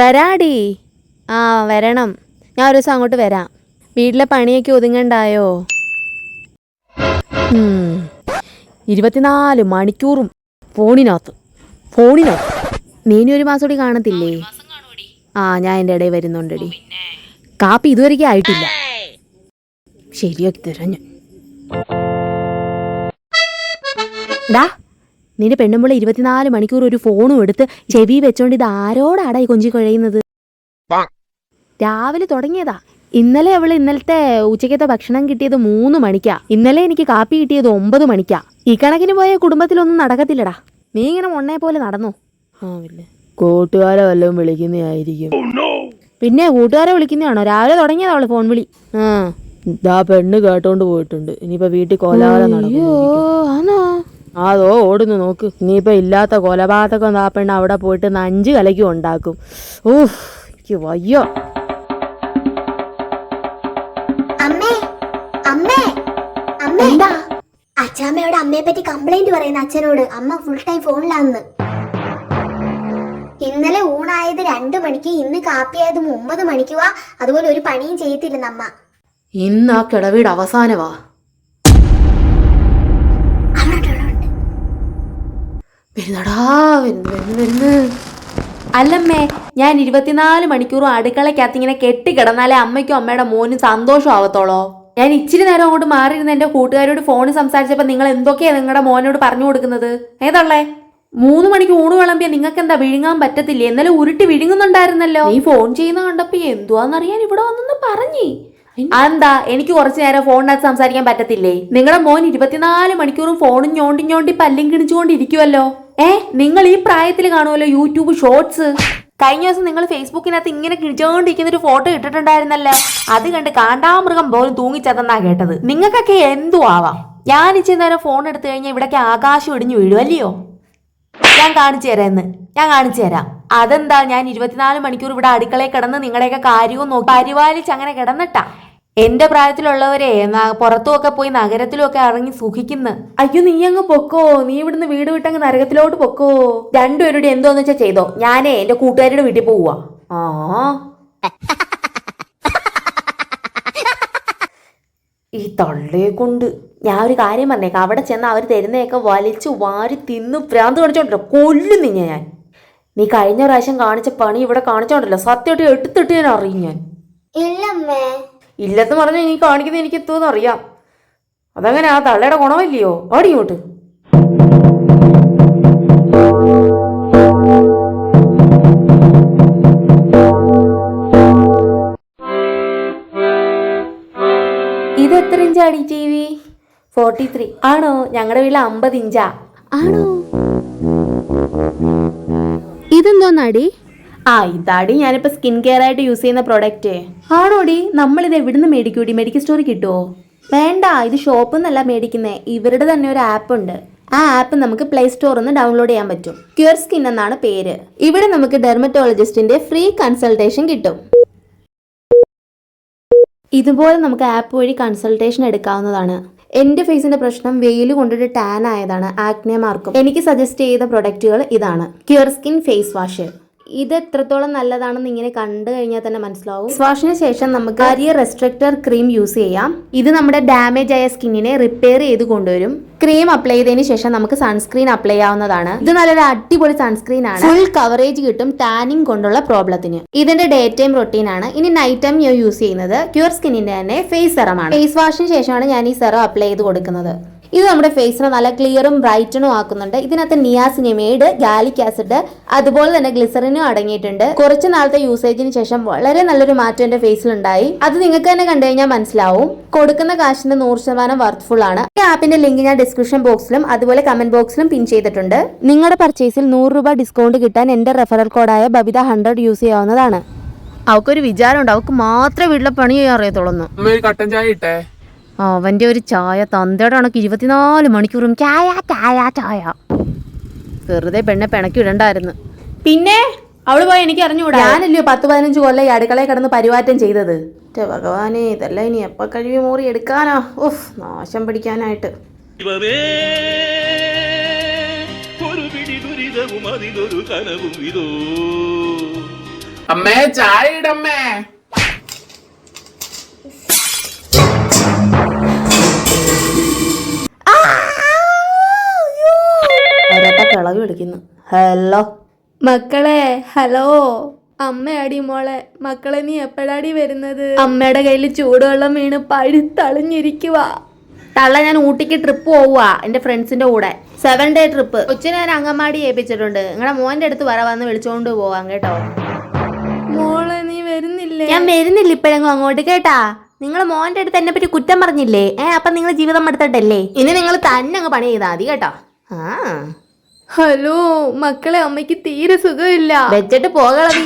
വരാടി. ആ വരണം. ഞാൻ ഒരു ദിവസം അങ്ങോട്ട് വരാം. വീട്ടിലെ പണിയൊക്കെ ഒതുങ്ങണ്ടായോ. ഇരുപത്തിനാല് മണിക്കൂറും ഫോണിനകത്ത്. ഫോണിനകത്ത്. നീനി ഒരു മാസം കൂടി കാണത്തില്ലേ? ആ ഞാൻ എന്റെ ഇടയിൽ വരുന്നുണ്ടടി. കാപ്പി ഇതുവരെയ്ക്കും ആയിട്ടില്ല. ശരിയാക്കി തരാം ഞാൻ. ഡാ നിന്റെ പെണ്ണുമ്പോൾ ഇരുപത്തിനാല് മണിക്കൂർ ഒരു ഫോണും എടുത്ത് ചെവി വെച്ചോണ്ട് ഇത് ആരോടാടാ ഈ കൊഞ്ചി കുഴയുന്നത്? രാവിലെ തുടങ്ങിയതാ. ഇന്നലെ അവൾ ഇന്നലത്തെ ഉച്ചക്കത്തെ ഭക്ഷണം കിട്ടിയത് മൂന്ന് മണിക്കാ. ഇന്നലെ എനിക്ക് കാപ്പി കിട്ടിയത് ഒമ്പത് മണിക്കാ. ഈ കണക്കിന് പോയ കുടുംബത്തിലൊന്നും നടക്കത്തില്ലടാ. നീ ഇങ്ങനെ മൊണ്ണെ പോലെ നടന്നു? ആ ഇല്ല കൂട്ടുകാരെ വല്ലതും വിളിക്കുന്നതായിരിക്കും. പിന്നെ കൂട്ടുകാരെ വിളിക്കുന്നതാണോ? രാവിലെ തുടങ്ങിയതാ അവൾ ഫോൺ വിളി. ആ. ഇതാ പെണ്ണ് കേട്ടോണ്ട് പോയിട്ടുണ്ട്. ഇനിയിപ്പോ വീട്ടിൽ കോലാഹലം നടക്കും അതോ ഓടുന്നു നോക്ക്. ഇനിയിപ്പോൾ ഇല്ലാത്ത കൊലപാതകം ആ പെണ്ണ് അവിടെ പോയിട്ട് അഞ്ച് കലക്കി ഉണ്ടാക്കും. ഊഹ് എനിക്ക് വയ്യോ. അമ്മേ അമ്മേ അമ്മേ. അച്ഛാമ്മയോട് അമ്മയെ പറ്റി കംപ്ലൈന്റ് പറയുന്ന അച്ഛനോട്. അമ്മ ഫുൾ ടൈം ഫോണിലാന്ന് ഇന്നലെ ഊണായത് രണ്ടു മണിക്ക് ഇന്ന് കാപ്പിയായത് ഒമ്പത് മണിക്കുവാ അതുപോലെ ഒരു പണിയും ചെയ്യത്തില്ലെന്ന് അമ്മ. ഇന്ന് ആ കിടവീട് അവസാനവാ. വരുന്നടാ വരുന്നു വരുന്നു വരുന്നു. അല്ലമ്മേ ഞാൻ ഇരുപത്തിനാല് മണിക്കൂറും അടുക്കളക്കകത്ത് ഇങ്ങനെ കെട്ടിക്കിടന്നാലേ അമ്മയ്ക്കും അമ്മയുടെ മോനും സന്തോഷം ആവത്തോളോ? ഞാൻ ഇച്ചിരി നേരം അങ്ങോട്ട് മാറിയിരുന്ന എന്റെ കൂട്ടുകാരോട് ഫോണിൽ സംസാരിച്ചപ്പോൾ നിങ്ങൾ എന്തൊക്കെയാ നിങ്ങളുടെ മോനോട് പറഞ്ഞു കൊടുക്കുന്നത്? ഏതള്ളേ? മൂന്ന് മണിക്ക് ഊണ് വിളമ്പിയ നിങ്ങൾക്ക് എന്താ വിഴുങ്ങാൻ പറ്റത്തില്ല? എന്നാലും ഉരുട്ടി വിഴുങ്ങുന്നുണ്ടായിരുന്നല്ലോ. നീ ഫോൺ ചെയ്യുന്ന കണ്ടപ്പോ എന്തുവാന്നറിയാൻ ഇവിടെ വന്നെന്ന് പറഞ്ഞു. അതെന്താ എനിക്ക് കുറച്ചു നേരം ഫോണിനകത്ത് സംസാരിക്കാൻ പറ്റത്തില്ലേ? നിങ്ങളുടെ മോൻ ഇരുപത്തിനാല് മണിക്കൂറും ഫോണും ഞോണ്ടി ഞോണ്ടി പല്ലും കിണിച്ചുകൊണ്ടിരിക്കുമല്ലോ ഏ നിങ്ങൾ ഈ പ്രായത്തിൽ കാണുമല്ലോ യൂട്യൂബ് ഷോർട്സ് കഴിഞ്ഞ ദിവസം നിങ്ങൾ ഫേസ്ബുക്കിനകത്ത് ഇങ്ങനെ കിഴിച്ചുകൊണ്ടിരിക്കുന്ന ഒരു ഫോട്ടോ ഇട്ടിട്ടുണ്ടായിരുന്നല്ലോ. അത് കണ്ട് കാണ്ടാമൃഗം പോലും തൂങ്ങിച്ചതെന്നാ കേട്ടത്. നിങ്ങൾക്കൊക്കെ എന്തു ആവാം. ഞാൻ ഇച്ചിരി നേരം ഫോൺ എടുത്തു കഴിഞ്ഞാൽ ഇവിടേക്ക് ആകാശം ഇടിഞ്ഞു വീഴും അല്ലയോ? ഞാൻ കാണിച്ചു തരാം എന്ന് ഞാൻ കാണിച്ചു തരാം. അതെന്താ? ഞാൻ ഇരുപത്തിനാല് മണിക്കൂർ ഇവിടെ അടുക്കളയിൽ കിടന്ന് നിങ്ങളുടെയൊക്കെ കാര്യവും നോക്കി പരിപാലിച്ച് അങ്ങനെ കിടന്നിട്ടാ. എന്റെ പ്രായത്തിലുള്ളവരെ ന- പുറത്തുമൊക്കെ പോയി നഗരത്തിലൊക്കെ ഇറങ്ങി സുഖിക്കുന്നു. അയ്യോ നീ അങ്ങ് പൊക്കോ. നീ ഇവിടുന്ന് വീട് വിട്ടങ്ങ് നരകത്തിലോട്ട് പൊക്കോ. രണ്ടുപേരുടെ എന്തോന്ന് വെച്ചാ ചെയ്തോ. ഞാനേ എന്റെ കൂട്ടുകാരുടെ വീട്ടിൽ പോവാ ആ. ഈ തള്ളയെ കൊണ്ട് ഞാൻ ഒരു കാര്യം പറഞ്ഞേക്കാം. അവിടെ ചെന്ന് അവർ തരുന്നതൊക്കെ വലിച്ചു വാരി തിന്ന് ഭ്രാന്ത് കാണിച്ചോണ്ടല്ലോ കൊല്ലും നിന്നെ ഞാൻ. നീ കഴിഞ്ഞ പ്രാവശ്യം കാണിച്ച പണി ഇവിടെ കാണിച്ചോണ്ടല്ലോ. സത്യമായിട്ട് എടുത്തിട്ട് ഞാൻ അറിയും ഞാൻ. ഇല്ല അമ്മേ ഇല്ലെന്ന് പറഞ്ഞാൽ നീ കാണിക്കുന്നത് എനിക്ക് എത്തുമെന്ന് അറിയാം. അതങ്ങനെ ആ തള്ളയുടെ ഗുണമില്ലയോ? ഓടി ഇതെത്ര ഇത് എത്ര ഇഞ്ചാടി ടി വി? Forty three. ആണോ? ഞങ്ങളുടെ വീട്ടിൽ അമ്പത് ഇഞ്ചാ. ആണോ? ഇതെന്തോന്നാടി ആ ഇതാടി ഞാനിപ്പോ സ്കിൻ കെയർ ആയിട്ട് യൂസ് ചെയ്യുന്ന പ്രൊഡക്റ്റ് ആണോടി? നമ്മളിത് എവിടുന്ന് മേടിക്കൂടി? മെഡിക്കൽ സ്റ്റോറിൽ കിട്ടുമോ വേണ്ട ഇത് ഷോപ്പിൽ നിന്നല്ല മേടിക്കുന്നത് ഇവരുടെ തന്നെ ഒരു ആപ്പ് ഉണ്ട്. ആ ആപ്പ് നമുക്ക് പ്ലേ സ്റ്റോറിൽ നിന്ന് ഡൗൺലോഡ് ചെയ്യാൻ പറ്റും. ക്യൂർ സ്കിൻ എന്നാണ് പേര്. ഇവിടെ നമുക്ക് ഡെർമറ്റോളജിസ്റ്റിന്റെ ഫ്രീ കൺസൾട്ടേഷൻ കിട്ടും. ഇതുപോലെ നമുക്ക് ആപ്പ് വഴി കൺസൾട്ടേഷൻ എടുക്കാവുന്നതാണ്. എന്റെ ഫേസിന്റെ പ്രശ്നം വെയിൽ കൊണ്ടിട്ട് ടാൻ ആയതാണ്. ആക്നെ മാർക്കും എനിക്ക് സജസ്റ്റ് ചെയ്ത പ്രൊഡക്റ്റുകൾ ഇതാണ്. ക്യൂർ സ്കിൻ ഫേസ് വാഷ് ഇത് എത്രത്തോളം നല്ലതാണെന്ന് ഇങ്ങനെ കണ്ടു കഴിഞ്ഞാൽ തന്നെ മനസ്സിലാവും. വാഷിന് ശേഷം നമുക്ക് അരിയ റെസ്ട്രിക്ടർ ക്രീം യൂസ് ചെയ്യാം. ഇത് നമ്മുടെ ഡാമേജ് ആയ സ്കിന്നിനെ റിപ്പയർ ചെയ്ത് കൊണ്ടുവരും. ക്രീം അപ്ലൈ ചെയ്തതിന് ശേഷം നമുക്ക് സൺസ്ക്രീൻ അപ്ലൈ ചെയ്യാവുന്നതാണ്. ഇത് നല്ലൊരു അടിപൊളി സൺസ്ക്രീൻ ആണ്. ഫുൾ കവറേജ് കിട്ടും ടാനിങ് കൊണ്ടുള്ള പ്രോബ്ലത്തിന്. ഇതിന്റെ ഡേ ടൈം റൊട്ടീൻ ആണ്. ഇനി നൈറ്റ് ടൈം ഞാൻ യൂസ് ചെയ്യുന്നത് ക്യൂർ സ്കിന്നിന്റെ തന്നെ ഫേസ് സെറമാണ് ഫേസ് വാഷിന് ശേഷമാണ് ഞാൻ ഈ സെറം അപ്ലൈ ചെയ്ത് കൊടുക്കുന്നത്. ഇത് നമ്മുടെ ഫേസിനെ നല്ല ക്ലിയറും ബ്രൈറ്റനും ആക്കുന്നുണ്ട്. ഇതിനകത്ത് നിയാസിനിമേഡ് ഗാലിക് ആസിഡ് അതുപോലെ തന്നെ ഗ്ലിസറിനും അടങ്ങിയിട്ടുണ്ട്. കുറച്ച് നാളത്തെ യൂസേജിന് ശേഷം വളരെ നല്ലൊരു മാറ്റം എന്റെ ഫേസിൽ ഉണ്ടായി അത് നിങ്ങൾക്ക് തന്നെ കണ്ടു കഴിഞ്ഞാൽ മനസ്സിലാവും. കൊടുക്കുന്ന കാശിന് നൂറ് ശതമാനം വർത്ത്ഫുൾ ആണ്. ഈ ആപ്പിന്റെ ലിങ്ക് ഞാൻ ഡിസ്ക്രിപ്ഷൻ ബോക്സിലും അതുപോലെ കമന്റ് ബോക്സിലും പിൻ ചെയ്തിട്ടുണ്ട്. നിങ്ങളുടെ പർച്ചേസിൽ നൂറ് രൂപ ഡിസ്കൗണ്ട് കിട്ടാൻ എന്റെ റെഫറൽ കോഡായ ബബിത ഹൺഡ്രഡ് യൂസ് ചെയ്യാവുന്നതാണ്. അവൾക്കൊരു വിചാരമുണ്ട്. അവക്ക് മാത്രമേ വീട്ടിലെ പണി ചെയ്യാൻ അറിയത്തുള്ളൂ കട്ടൻ ചായ ഇട്ടേ. അവന്റെ ഒരു ചായ തന്തയുടെ കണക്ക് ഇരുപത്തിനാല് മണിക്കൂറും ചായ ചായ ചായ. വെറുതെ പെണ്ണെ പിണക്കി ഇടണ്ടായിരുന്നു പിന്നെ? അവൾ പോയി എനിക്ക് അറിഞ്ഞുകൂടാ? ഞാനല്ലയോ പത്ത് പതിനഞ്ച് കൊല്ലം ഈ അടുക്കളയിൽ കിടന്ന് പരിവാറ്റം ചെയ്തത്. ഭഗവാനെ ഇതെല്ലാം ഇനി എപ്പോ കഴിവി മോറി എടുക്കാനാ? ഉഫ് നാശം പിടിക്കാനായിട്ട്. അമ്മേ ചായ ഇടമ്മേ. വിളിക്കുന്നു. ഹലോ? മക്കളെ ഹലോ. അമ്മയാടി മോളെ മക്കളെ നീ എപ്പോഴാടി വരുന്നത്? അമ്മയുടെ കയ്യിൽ ചൂടുവെള്ളം വീണ് പഴുത്തളിഞ്ഞിരിക്കുവാ തള്ള ഞാൻ ഊട്ടിക്ക് ട്രിപ്പ് പോവുക എന്റെ ഫ്രണ്ട്സിന്റെ കൂടെ. സെവൻ ഡേ ട്രിപ്പ് കൊച്ചിനെ ഞാൻ അങ്ങമാടി ഏൽപ്പിച്ചിട്ടുണ്ട്. നിങ്ങളുടെ മോന്റെ അടുത്ത് വര വന്ന് വിളിച്ചോണ്ട് പോവാം കേട്ടോ. മോളെ നീ വരുന്നില്ലേ? ഞാൻ വരുന്നില്ല ഇപ്പോഴെങ്ങും അങ്ങോട്ട് കേട്ടാ. നിങ്ങൾ മോന്റെ അടുത്ത് എന്നെ പറ്റി കുറ്റം പറഞ്ഞില്ലേ? ഏ അപ്പൊ നിങ്ങൾ ജീവിതം എടുത്തിട്ടല്ലേ? ഇനി നിങ്ങൾ തന്നെ അങ്ങ് പണി ചെയ്താൽ മതി കേട്ടോ. ആ. ഹലോ മക്കളെ അമ്മയ്ക്ക് തീരെ സുഖമില്ല. വെച്ചിട്ട് പോകളതി